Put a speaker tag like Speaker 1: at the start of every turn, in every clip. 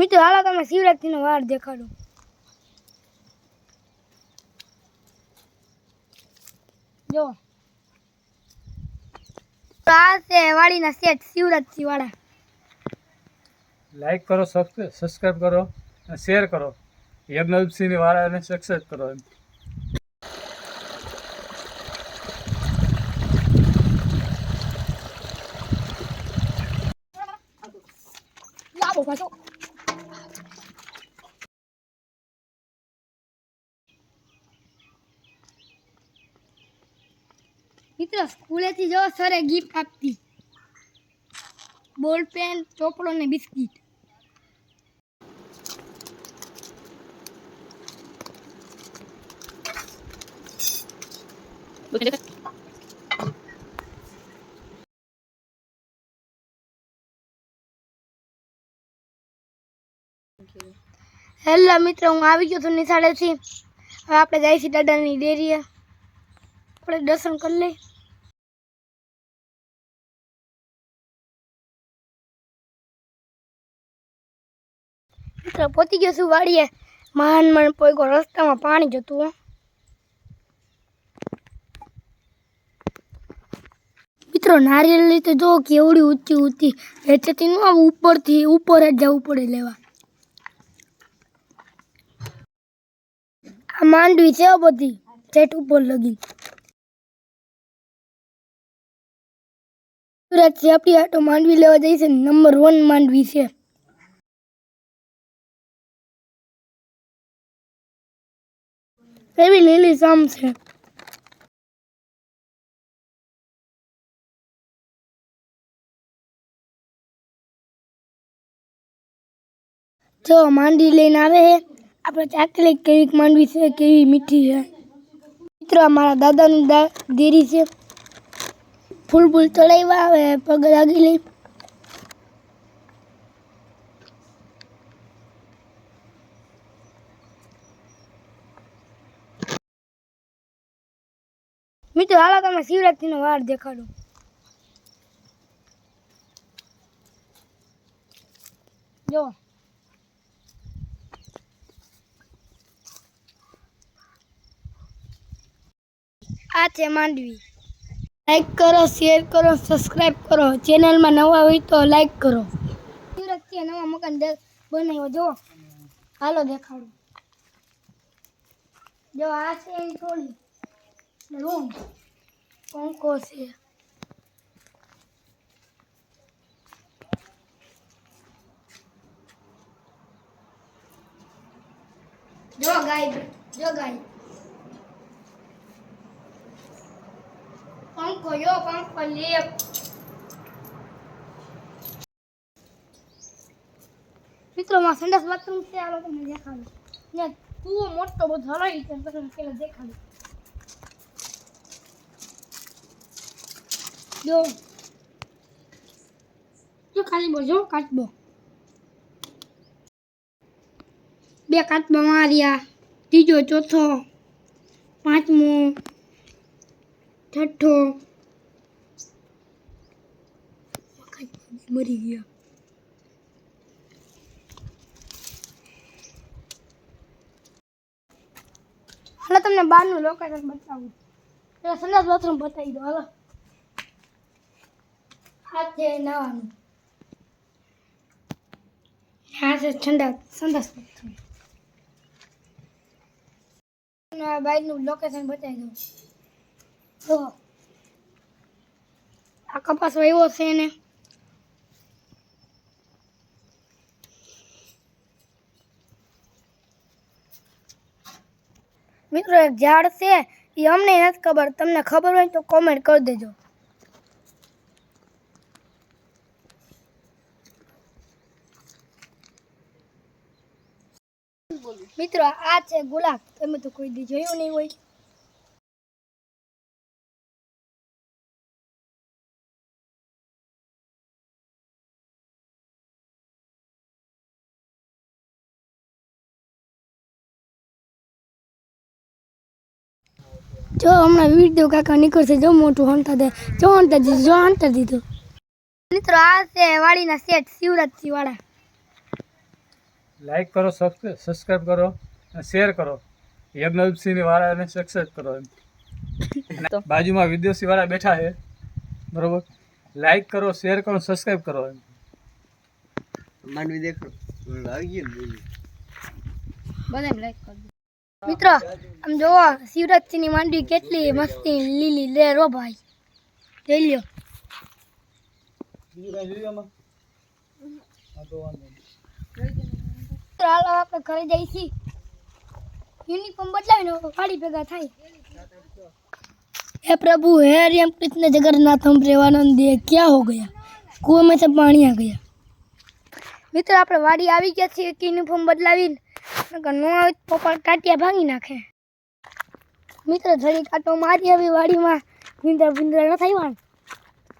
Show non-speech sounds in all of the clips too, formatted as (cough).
Speaker 1: મિત્રો, હાલો તમે શિવરાત્રીનો વાર દેખાડો. જો. આ છે વાળીના સેટ શિવરાત્રી વાળા
Speaker 2: લાઈક કરો સબસ્ક્રાઈબ કરો અને શેર કરો. યજ્ઞસિંહની વાળાને સક્સેસ કરો એમ.
Speaker 1: મિત્રો, સ્કૂલેથી જો સરે ગિફ્ટ આપતી. બોલ પેન, ચોપડો ને બિસ્કિટ. હેલો મિત્રો, હું આવી ગયો છું નિશાળેથી. હવે આપણે જઈએ છીએ દાદાની ડેરીએ. આપણે દર્શન કરી લઈએ. મિત્રો પહોંચી ગયો છું વાડીએ. મહાન માંડ પોઈકો રસ્તામાં પાણી જતું મિત્રો, નારિયેળ તો જો કેવડી ઊંચી ઊંચી. વેચેતી ન ઉપરથી ઉપર જ જવું પડે લેવા. આ માંડવી છે બધી. જેટ ઉપર લગી. સુરતથી આપણી આટો માંડવી લેવા જઈ છે નંબર વન માંડવી છે. એવી લીલી સામ છે જો માંડવી લઈને આવે છે આપણે ચાકલી કેવી માંડવી છે, કેવી મીઠી છે. મિત્રો મારા દાદાની દેરી છે. ફૂલ ફૂલ ચડાવ્યા આવે, પગ લાગી લઈ. મિત્રો, હાલો તમે શિવરાત્રીનો વાર દેખાડો. જો. આ છે માંડવી. લાઈક કરો, શેર કરો સબસ્ક્રાઈબ કરો. ચેનલમાં નવા હોય તો લાઈક કરો. શિવરાત્રી નવા મકાન બનાવ્યો, જો. હાલો, દેખાડો. જો, આ છે થોડી છે જો ગાય જો ગાય પંખો જો પંખો લેપ મિત્રો માં સંડાસ બાથરૂમ છે આલો તમને દેખાડું ને તું મોટો બધો હલાવી છે તમને પેલા દેખાડું જો જો ખાલી બોજો કાચબો. બે કાચબા માર્યા ત્રીજો, ચોથો, પાંચમો, છઠ્ઠો. મરી ગયા. હાલો, તમને બહારનું લોકેશન બતાવું. પેલા સંડાસ બાથરૂમ બતાવી દો, હાલો. છે નવાનું. આ છે. ઠંડા બાથરૂમ બાઈકનું લોકેશન બતાવી દઉં. તો આ કપાસ એવો છે ને મિત્રો, એક ઝાડ છે એ અમને નથી ખબર. તમને ખબર હોય તો કોમેન્ટ કરી દેજો મિત્રો આ છે ગુલાબ. તમે તો કોઈ દી જોયું નહીં હોય. જો હમણાં વીડિયો કાકા નીકળશે, જો મોટું હણતા દે. જો હણતા દીધું, જો હણતા દીધું. મિત્રો, આ છે વાડીના સેટ શિવરાત્રી વાળા
Speaker 2: લાઈક કરો સબસ્ક્રાઈબ કરો. શેર કરો. યજ્ઞસિંહની વાળાને સક્સેસ કરો એમ. (laughs) અને બાજુમાં વિદેશી વાળા બેઠા છે. બરોબર? લાઈક કરો શેર કરો સબસ્ક્રાઈબ કરો એમ.
Speaker 3: માંડવી દેખો. આવી ગયું ને બોલી.
Speaker 1: બધા લાઈક કરજો મિત્રો આમ જોવો શિવરાજસિંહની માંડવી કેટલી મસ્તી લીલી લે રો ભાઈ. જોઈ લ્યો.
Speaker 2: બીજું કાંઈ જોઈએ આમાં? હા તો વાંધો નહીં.
Speaker 1: મિત્રો હાલો આપણે ઘરે જઈ છીએ યુનિફોર્મ બદલાવી બદલાવીને વાડી ભેગા થાય. હે પ્રભુ, હે હરિયમ કૃષ્ણ જગન્નાથ, હમ પ્રેમાનંદ દેહ ક્યાં હો ગયા? કુવામાં સે પાણી આ ગયા. મિત્ર, આપણે વાડી આવી ગયા છીએ એક યુનિફોર્મ બદલાવીને? ન આવે પપ્પા કાટિયા ભાંગી નાખે. મિત્ર જડી કાંટો મારી આવી વાડીમાં. ભીંદર ભીંદર ન થાય વાન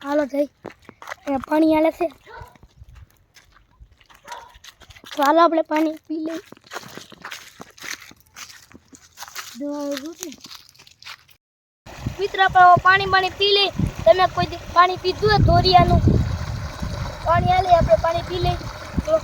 Speaker 1: હાલો જઈ. એ પાણી હાલે છે. ચાલો આપણે પાણી પી લઈએ. મિત્ર આપણે પાણી પાણી પી લઈ તમે કોઈ પાણી પીધું હોય ધોરિયાનું પાણી આલે, આપણે પાણી પી લઈ તો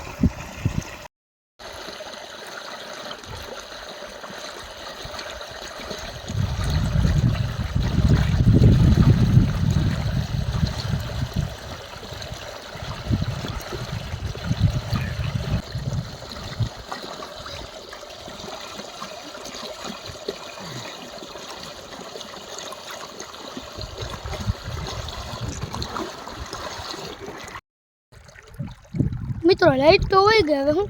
Speaker 1: મિત્રો લાઈટ તો હોય ગઈ હવે હું?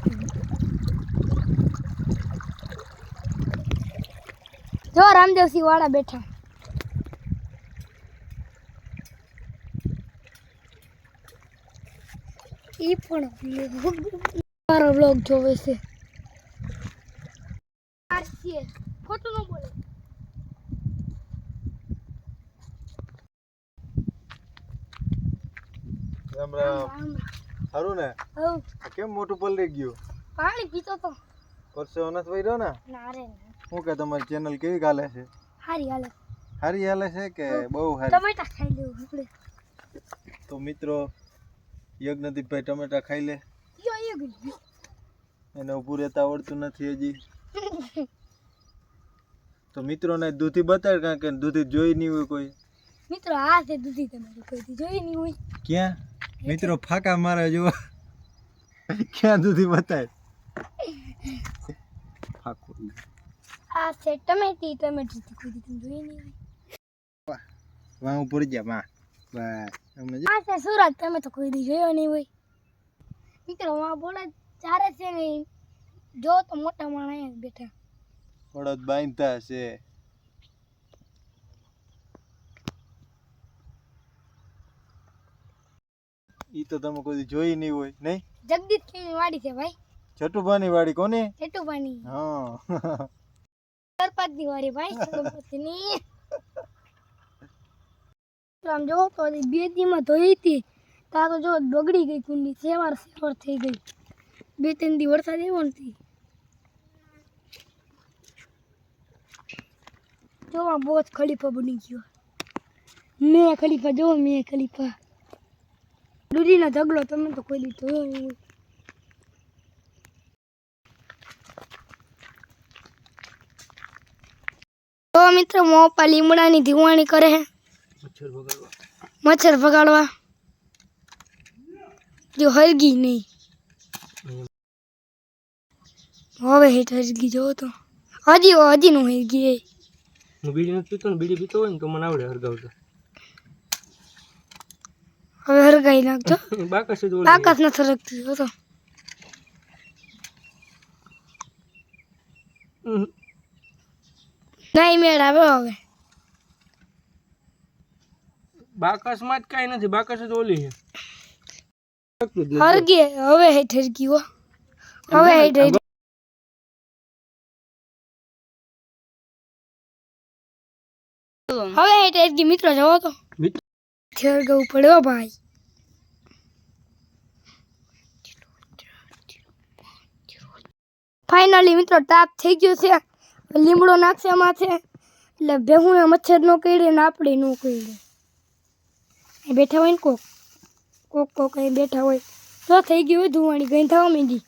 Speaker 1: જો રામદેવસિંહ વાળા બેઠા. એ પણ મારો બ્લોગ જોવે છે. ખોટું ન બોલે.
Speaker 3: રામ રામ. સારું ને? કેમ મોટું પલળી ગયું?
Speaker 1: પાણી પીતો તો.
Speaker 3: પરસેવો નથી વહી ને?
Speaker 1: ના રે
Speaker 3: હું કે તમારી ચેનલ કેવી ગાલે છે?
Speaker 1: હારી હાલે.
Speaker 3: હારી હાલે છે કે બહુ હારી?
Speaker 1: ટમેટા ખાઈ લેવું આપણે.
Speaker 3: તો મિત્રો યજ્ઞદીપભાઈ ટમેટા ખાઈ લે. એને ઊભું રહેતા આવડતું નથી હજી. (laughs) તો મિત્રોને દૂધી બતાડ કારણ કે દૂધી જોઈ નહીં હોય કોઈ.
Speaker 1: મિત્રો આ છે દૂધી તમારી કોઈ જોઈ નહીં હોય.
Speaker 3: ક્યાં? મિત્રો ફાકા મારે જો ક્યાં સુધી બતાય? ફાકું.
Speaker 1: આ છે ટમેટી ટમેટી તો કોઈ તમે જોઈ નહીં હોય.
Speaker 3: વાહ. ઉપર જા માં બસ
Speaker 1: આ છે સુરત તમે તો કોઈ દી જોયો નહીં હોય. મિત્રો વા બોલે ચારે છે ને જો તો મોટા માણસ બેઠા.
Speaker 3: બળદ બાંધતા હશે. ઈ તો તમે કોઈ જોઈ નહીં હોય નહીં
Speaker 1: જગદીશની વાડી છે ભાઈ.
Speaker 3: છઠુભાની વાડી કોની?
Speaker 1: જેટુબાની
Speaker 3: હા.
Speaker 1: ગણપતની વાડી ભાઈ ગણપતિ ની આમ જો તો બે દીમાં ધોઈ હતી. તા તો જો બગડી ગઈ કુંડી સેવાર સેવાર થઈ ગઈ. બે ત્રણ દી વરસાદ આવ્યો નથી જો આ બહુ જ ખલીફા બની ગયો. મેં ખલીફા જો મેં ખલીફા. દૂધીનો ઢગલો તમે તો કોઈ દી જોયો નહીં. તો મિત્રો મોપા લીમડાની ધીવાણી કરે મચ્છર ભગાડવા. જો હરગી નહીં. હવે હેઠ હરગી જોવો તો. હજી હજી નું હરગી
Speaker 4: બીડી નથી પીતો ને બીડી પીતો હોય ને તો મને આવડે હરગાવતા.
Speaker 1: હવે હરગાઈ નાખજો
Speaker 4: બાકસ જ ઓલી
Speaker 1: આકાશ નથી હરગતી જો તો
Speaker 4: હમ.
Speaker 1: નહીં મેળ આવે હવે
Speaker 4: બાકસમાં જ કાંઈ નથી બાકસ જ ઓલી છે શકતું જ નથી.
Speaker 1: હરગી હવે હેઠ હરગી હો હવે હેઠ હરગી હવે હેઠ હરગી મિત્રો જવો તો હરગવું પડ્યો ભાઈ. ફાઇનલી મિત્રો, તાપ થઈ ગયો છે. લીમડો નાખશે માથે. એટલે ભેહું મચ્છર નો કરડે ને આપણે નો અહીં બેઠા હોય ને કોક. કોક કોક અહીં બેઠા હોય. તો થઈ ગયું ધુવાણી ગઈ થવા માંડી.